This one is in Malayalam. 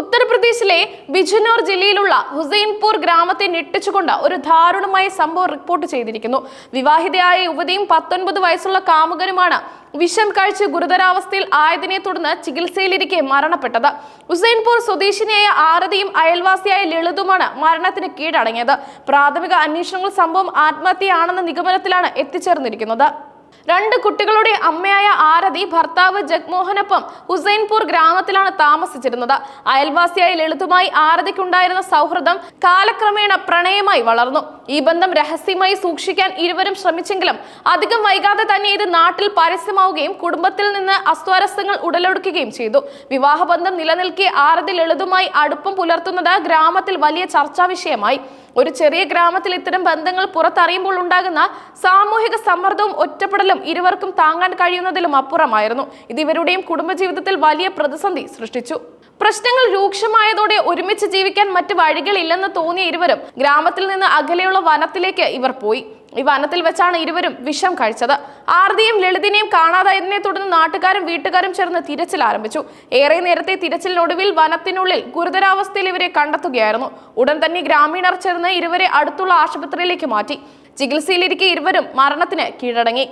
ഉത്തർപ്രദേശിലെ ബിജ്നോർ ജില്ലയിലുള്ള ഹുസൈൻപൂർ ഗ്രാമത്തെ ഞെട്ടിച്ചുകൊണ്ട് ഒരു ദാരുണമായ സംഭവം റിപ്പോർട്ട് ചെയ്തിരിക്കുന്നു. വിവാഹിതയായ യുവതിയും പത്തൊൻപത് വയസ്സുള്ള കാമുകനുമാണ് വിഷം കഴിച്ച് ഗുരുതരാവസ്ഥയിൽ ആയതിനെ തുടർന്ന് ചികിത്സയിലിരിക്കെ മരണപ്പെട്ടത്. ഹുസൈൻപൂർ സ്വദേശിനിയായ ആരതിയും അയൽവാസിയായ ലളിതുമാണ് മരണത്തിന് കീഴടങ്ങിയത്. പ്രാഥമിക അന്വേഷണങ്ങൾ സംഭവം ആത്മഹത്യയാണെന്ന നിഗമനത്തിലാണ് എത്തിച്ചേർന്നിരിക്കുന്നത്. രണ്ട് കുട്ടികളുടെ അമ്മയായ ആരതി ഭർത്താവ് ജഗ്മോഹനൊപ്പം ഹുസൈൻപൂർ ഗ്രാമത്തിലാണ് താമസിച്ചിരുന്നത്. അയൽവാസിയായ ലളിതുമായി ആരതിക്കുണ്ടായിരുന്ന സൗഹൃദം കാലക്രമേണ പ്രണയമായി വളർന്നു. ഈ ബന്ധം രഹസ്യമായി സൂക്ഷിക്കാൻ ഇരുവരും ശ്രമിച്ചെങ്കിലും അധികം വൈകാതെ തന്നെ ഇത് നാട്ടിൽ പരസ്യമാവുകയും കുടുംബത്തിൽ നിന്ന് അസ്വാരസ്യങ്ങൾ ഉടലെടുക്കുകയും ചെയ്തു. വിവാഹബന്ധം നിലനിൽക്കെ ആരതി ലളിതുമായി അടുപ്പം പുലർത്തുന്നത് ഗ്രാമത്തിൽ വലിയ ചർച്ചാ വിഷയമായി. ഒരു ചെറിയ ഗ്രാമത്തിൽ ഇത്തരം ബന്ധങ്ങൾ പുറത്തറിയുമ്പോൾ ഉണ്ടാകുന്ന സാമൂഹിക സമ്മർദ്ദവും ഒറ്റപ്പെടലും ഇരുവർക്കും താങ്ങാൻ കഴിയുന്നതിലും അപ്പുറമായിരുന്നു. ഇത് ഇവരുടെയും കുടുംബജീവിതത്തിൽ വലിയ പ്രതിസന്ധി സൃഷ്ടിച്ചു. പ്രശ്നങ്ങൾ രൂക്ഷമായതോടെ ഒരുമിച്ച് ജീവിക്കാൻ മറ്റു വഴികളില്ലെന്ന് തോന്നിയ ഇരുവരും ഗ്രാമത്തിൽ നിന്ന് അകലെയുള്ള വനത്തിലേക്ക് ഇവർ പോയി. ഈ വനത്തിൽ വെച്ചാണ് ഇരുവരും വിഷം കഴിച്ചത്. ആർതിയും ലളിതിനെയും കാണാതായതിനെ തുടർന്ന് നാട്ടുകാരും വീട്ടുകാരും ചേർന്ന് തിരച്ചിൽ ആരംഭിച്ചു. ഏറെ നേരത്തെ തിരച്ചിലിനൊടുവിൽ വനത്തിനുള്ളിൽ ഗുരുതരാവസ്ഥയിൽ ഇവരെ കണ്ടെത്തുകയായിരുന്നു. ഉടൻ തന്നെ ഗ്രാമീണർ ചേർന്ന് ഇരുവരെ അടുത്തുള്ള ആശുപത്രിയിലേക്ക് മാറ്റി. ചികിത്സയിലിരിക്കെ ഇരുവരും മരണത്തിന് കീഴടങ്ങി.